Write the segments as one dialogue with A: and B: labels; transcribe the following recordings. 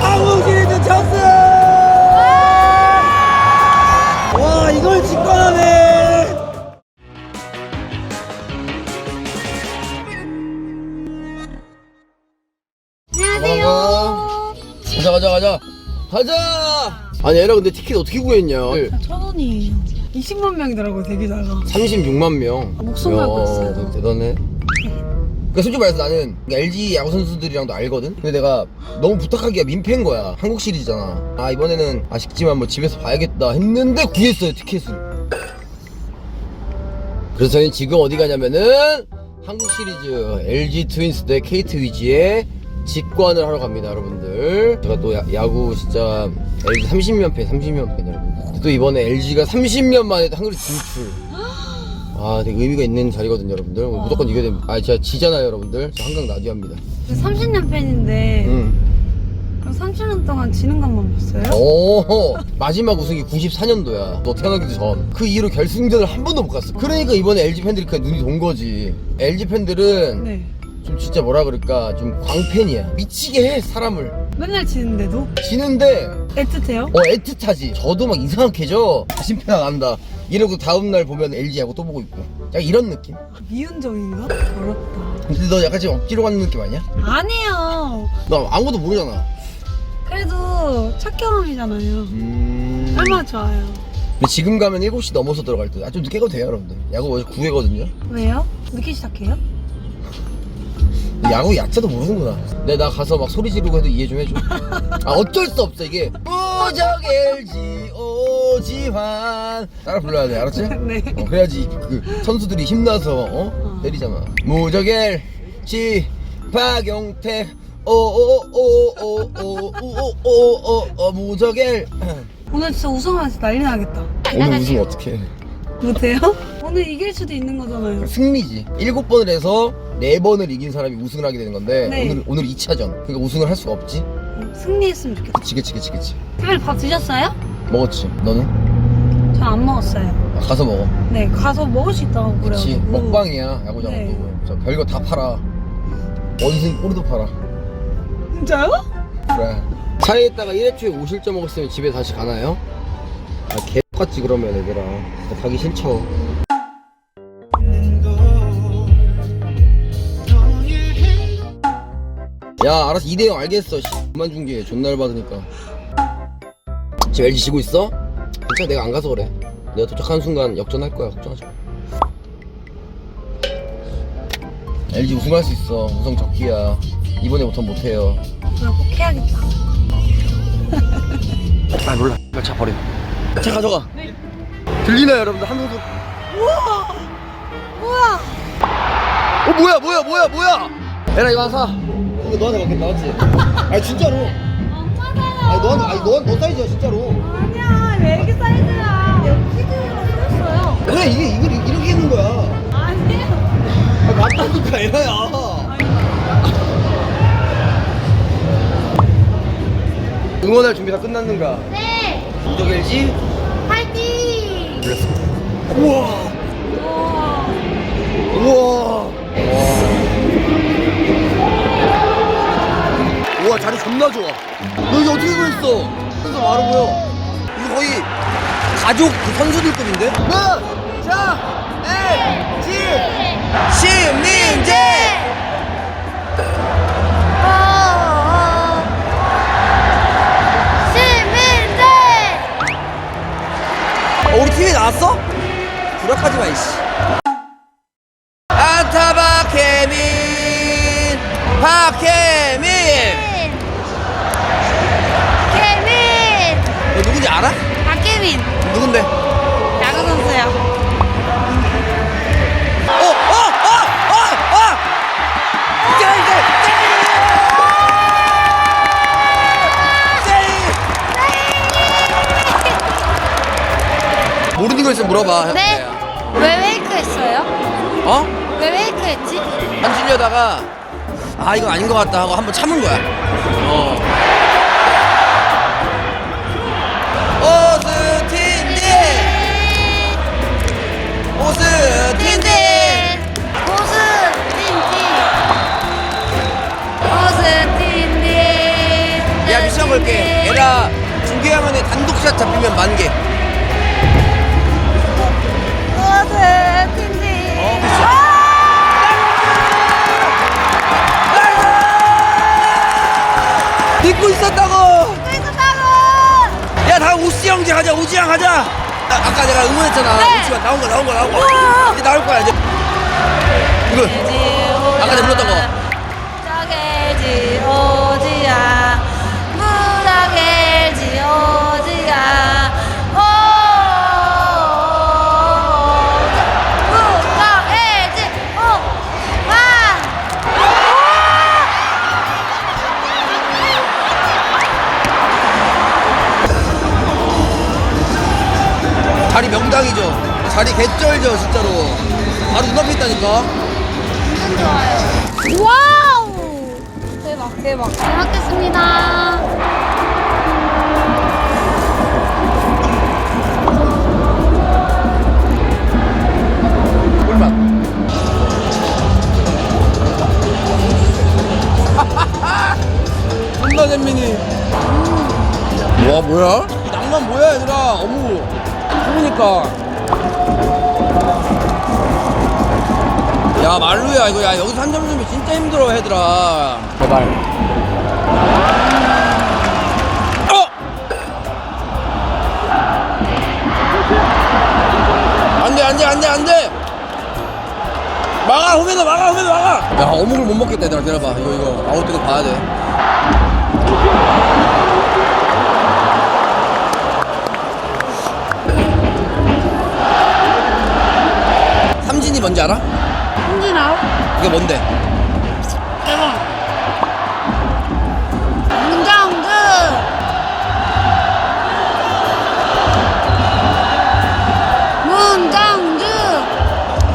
A: 한국 시리즈 찬스! 와 이걸 직관하네!
B: 안녕하세요. 가자 가자 가자 가자. 아니 얘라 근데 티켓 어떻게 구했냐?
C: 천 원이에요. 20만 명이더라고요, 대기자가.
B: 36만 명.
C: 목숨
B: 야,
C: 걸고 있어요.
B: 대단해. 그러니까 솔직히 말해서 나는 LG 야구 선수들이랑도 알거든. 근데 내가 너무 부탁하기가 민폐인 거야. 한국 시리즈잖아. 아 이번에는 아쉽지만 뭐 집에서 봐야겠다 했는데 구했어요 티켓을. 그래서 저희는 지금 어디 가냐면은 한국 시리즈 LG 트윈스 대 KT 위즈의 직관을 하러 갑니다, 여러분들. 제가 또 야, 구 진짜 LG 30년 팬, 30년 팬 여러분. 또 이번에 LG가 30년 만에 한국 진출. 아, 되게 의미가 있는 자리거든요, 여러분들. 무조건 이겨야 됩니다. 아, 제가 지잖아요, 여러분들. 저 한강 라디오입니다.
C: 30년 팬인데,
B: 응.
C: 그럼 30년 동안 지는 것만 봤어요?
B: 오, 마지막 우승이 94년도야. 너 태어나기도 전. 그 이후로 결승전을 한 번도 못 갔어. 그러니까 이번에 LG 팬들이 그냥 눈이 돈 거지. LG 팬들은
C: 네.
B: 좀 진짜 뭐라 그럴까 좀 광팬이야 미치게 해 사람을
C: 맨날 지는데도?
B: 지는데
C: 애틋해요?
B: 어 애틋하지 저도 막 이상하게 져 자신패 나간다 이러고 다음날 보면 LG 하고 또 보고 있고 약간 이런 느낌
C: 미운정인가? 어렵다.
B: 근데 너 약간 지금 억지로 가는 느낌 아니야?
C: 아니에요.
B: 너 아무것도 모르잖아
C: 그래도 첫 경험이잖아요.
B: 음...
C: 얼마나 좋아요.
B: 근데 지금 가면 7시 넘어서 들어갈 듯아좀 늦게 가도 돼요 여러분들 야구 어제 9회거든요
C: 왜요? 늦게 시작해요?
B: 야구 야자도 모르는구나 근데 나 가서 막 소리 지르고 해도 이해 좀 해줘 아 어쩔 수 없어 이게 무적 LG 오지환 따라 불러야 돼 알았지?
C: 네.
B: 어, 그래야지 그 선수들이 힘나서 어?
C: 어.
B: 때리잖아 무적 LG 박용택 오오오오오오오오오 무적 L
C: 오늘 진짜 우승하면서 난리 나겠다.
B: 오늘 우승 어떻게 해
C: 못해요? 오늘 이길 수도 있는 거잖아요.
B: 승리지. 일곱 번을 해서 네 번을 이긴 사람이 우승을 하게 되는 건데
C: 네.
B: 오늘 오늘 2차전. 그러니까 우승을 할 수가 없지.
C: 어, 승리했으면 좋겠다.
B: 그치 그치 그치 그치.
C: 특별히 밥 드셨어요?
B: 먹었지. 너는?
C: 저 안 먹었어요.
B: 아, 가서 먹어.
C: 네, 가서 먹을 수 있다고
B: 그치.
C: 그래가지고.
B: 먹방이야 야구장은
C: 네.
B: 또. 저 별거 다 팔아. 원숭이 꼬리도 팔아.
C: 진짜요?
B: 그래. 차에 있다가 1회초에 5실점 먹었으면 집에 다시 가나요? 아 개 같지 그러면 얘들아. 진짜 가기 싫죠. 야 알았어. 2대0 알겠어. 씨. 그만 중계 존나 열받으니까. 지금 LG 지고 있어? 괜찮아. 내가 안 가서 그래. 내가 도착하는 순간 역전할 거야. 걱정하지 마. LG 우승할 수 있어. 우승 적기야. 이번에부터 못해요.
C: 그럼 꼭 해야겠다.
B: 아 몰라. 차 버려 차 가져가 들리나요 여러분들 한 손도
C: 우와!
B: 어 뭐야 뭐야 뭐야 뭐야 에라 이거 하나 사 이거 너한테 맞겠다 맞지? 아니 진짜로 아니 너한테 아니 너, 너 사이즈야 진짜로
C: 아니야, 왜 애기 사이즈야? 여기 키즈로 써있어요.
B: 그래 이게 이게 이렇게 있는 거야
C: 아니에요.
B: 아, 맞다니까 에라야 응원할 준비 다 끝났는가?
C: 네!
B: 무적 LG? 우와
C: 우와.
B: 우와 우와 자리 존나 좋아 너 이거 어떻게 구했어? 그래서 바로 보여 이거 거의 가족 그 선수들급인데? 뭐? 자 LG 신민재 어, 우리 팀에 나왔어? 구락하지 마, 이씨. 안타 박혜민! 박혜민!
D: 케빈!
B: 너 누군지 알아?
D: 박케빈!
B: 누군데?
D: 야구 선수요.
B: 어, 어, 어, 어, 어! 짤, 짤, 짤! 모르는 거 있으면 물어봐.
D: 네? 어? 왜 왜 이렇게 했지?
B: 안 질려다가 아 이건 아닌 것 같다 하고 한번 참은 거야. 어. 볼게. 얘라 중계화면에 단독샷 잡히면 만 개. 믿고 있었다고.
C: 있었다고.
B: 야 다음 우씨 형제 하자 우지양 하자. 아, 아까 내가 응원했잖아.
C: 네.
B: 우지가 나온 거 나온 거 나온 거. 이제 나올 거야 이제. 이거. 아까 내가 불렀던 거 자리 개쩔죠 진짜로. 바로 눈앞에 있다니까.
C: 와우! 대박 대박. 잘 먹겠습니다.
B: 꿀맛 존나 잼민이. 와 뭐야? 이 낭만 뭐야 얘들아? 어묵 좋으니까 야 말루야 이거 야 여기서 한 점 주면 진짜 힘들어 얘들아. 제발. 어! 안돼 안돼 안돼 안돼! 막아 후면에 막아 후면에 막아! 야 어묵을 못 먹겠다 얘들아 기다려봐. 이거 이거 아웃도어 봐야 돼. 삼진이 뭔지 알아?
C: 홍진아
B: 이게 뭔데?
C: 대박.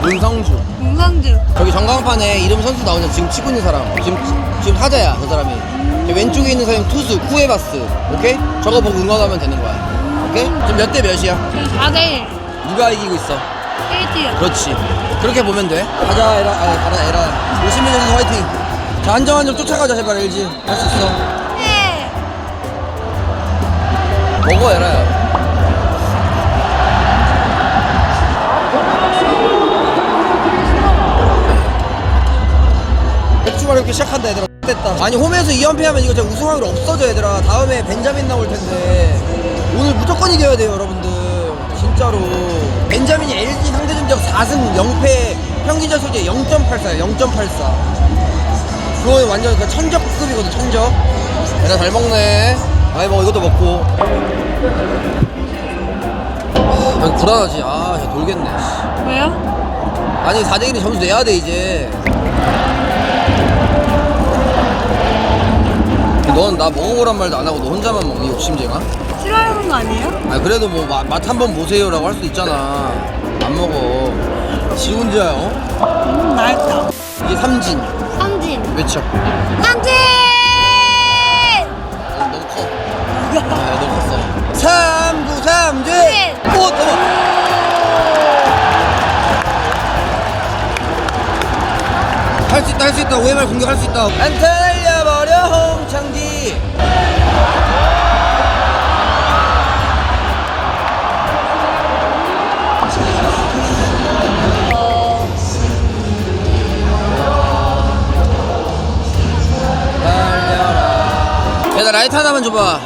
C: 문장주.
B: 문성주. 저기 전광판에 이름 선수 나오냐 지금 치고 있는 사람. 지금 지금 타자야 저 사람이. 저 왼쪽에 있는 사람이 투수 쿠에바스. 오케이? 저거 보고 응원하면 되는 거야. 오케이? 지금 몇 대 몇이야?
C: 지금 4대1
B: 누가 이기고 있어?
C: KT요
B: 그렇지 그렇게 보면 돼. 가자 에라 아 가라 에라. 50년 선수 화이팅. 자 한정한 점 쫓아가자 제발 LG. 할 수 있어.
C: 네
B: 먹어 에라야. 맥주만 이렇게 시작한다 얘들아. 됐다. 아니 홈에서 2연패 하면 이거 진짜 우승 확률 없어져 얘들아. 다음에 벤자민 나올 텐데. 오늘 무조건 이겨야 돼요 여러분들. 진짜로. 벤자민이 LG 상대 전적 4승 0패 평균 자소제 0.84야 0.84 그거 완전 그 천적급이거든 천적 얘들아 잘 먹네 아이 뭐 이것도 먹고 아, 불안하지 아 진짜 돌겠네 씨.
C: 왜요?
B: 아니 4대 1이 점수 내야 돼 이제 넌 나 먹어보란 말도 안 하고 너 혼자만 먹니 욕심쟁아?
C: 싫어하는 거 아니에요?
B: 아 그래도 뭐 맛 한번 보세요라고 할 수도 있잖아 안 먹어. 지 혼자 어?
C: 음 맛있다
B: 이게 삼진.
C: 삼진.
B: 외쳐
C: 삼진!
B: 너도 커. 아, 너 컸어. 삼구 삼진.
C: 네.
B: 오 넘어 할수 있다 할 수 있다. OMR 공격할 수 있다. 안달 라이트 하나만 줘봐.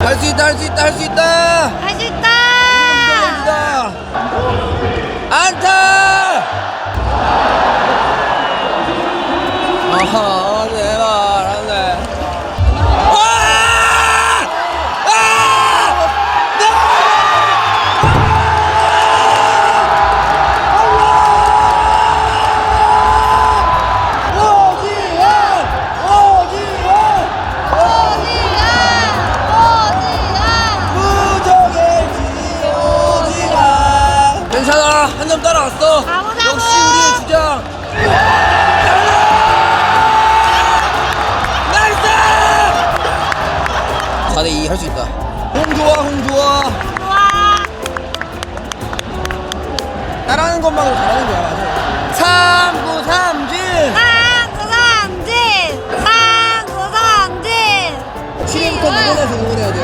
B: 할 수 있다 할 수 있다 할 수 있다!
C: 할 수 있다!
B: 다. 안타! 아하, 주장. 나이스! 4대2 할 수 있다. 홍 좋아, 홍 좋아.
C: 좋아
B: 따라하는 것만으로 잘하는 거야, 맞아. 3, 9, 3, 진!
C: 상구삼진 상구삼진
B: 응원해서 응원해야 돼.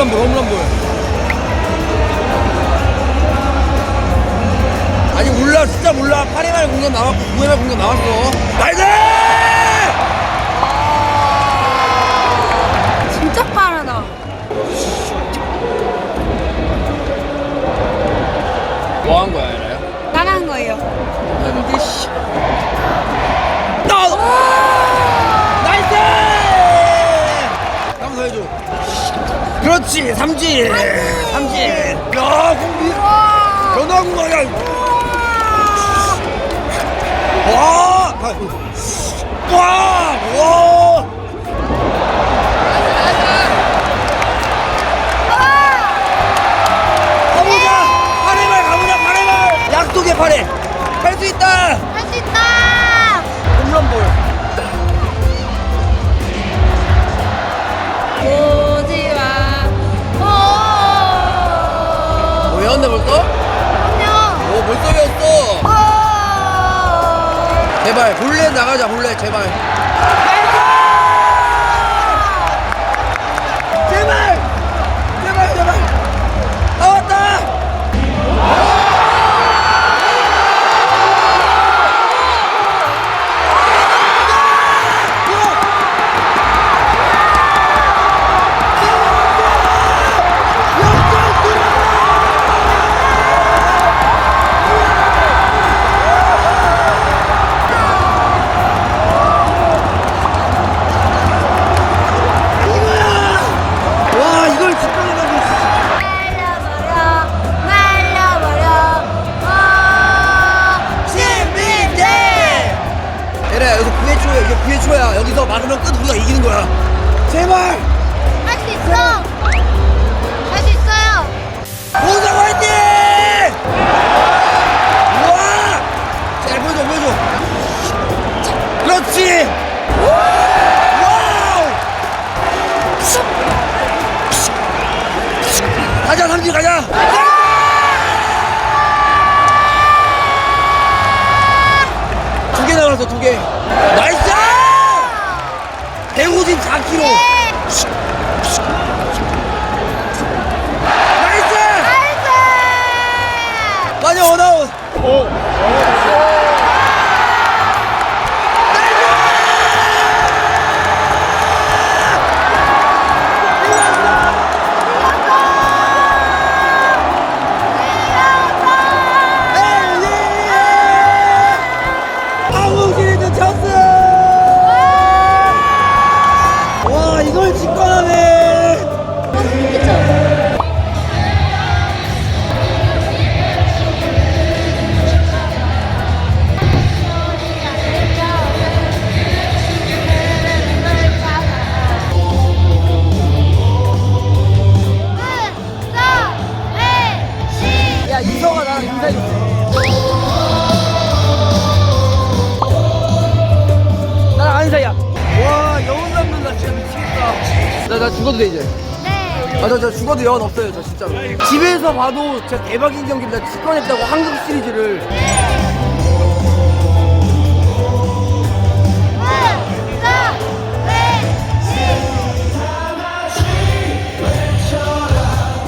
B: 홈런볼 홈런볼. 아니 몰라 진짜 몰라. 8회말 공격 나왔고 9회말 공격 나왔어. 나이스 그렇지 삼진 삼진 야 공비 변화구 가야 와! 와! 와! 가보자! 파레발 가보자 파레발! 약속의 있다!
C: 할수 있다
B: 외웠네 벌써?
C: 안녕.
B: 오 벌써 외웠어. 제발 볼래 나가자 볼래 제발 개. 나이스! 154kg!
C: 나나
B: 죽어도 돼 이제.
C: 네.
B: 아저 저 죽어도 여운 없어요 저 진짜로. 집에서 봐도 진짜 대박인 나 직관했다고 한국 시리즈를.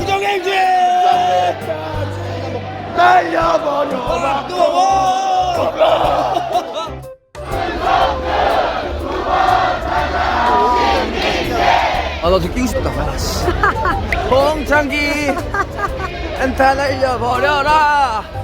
B: 이정행지 날려버려. 끼고 싶다. 아, 씨. 홍창기 엔타 날려버려라.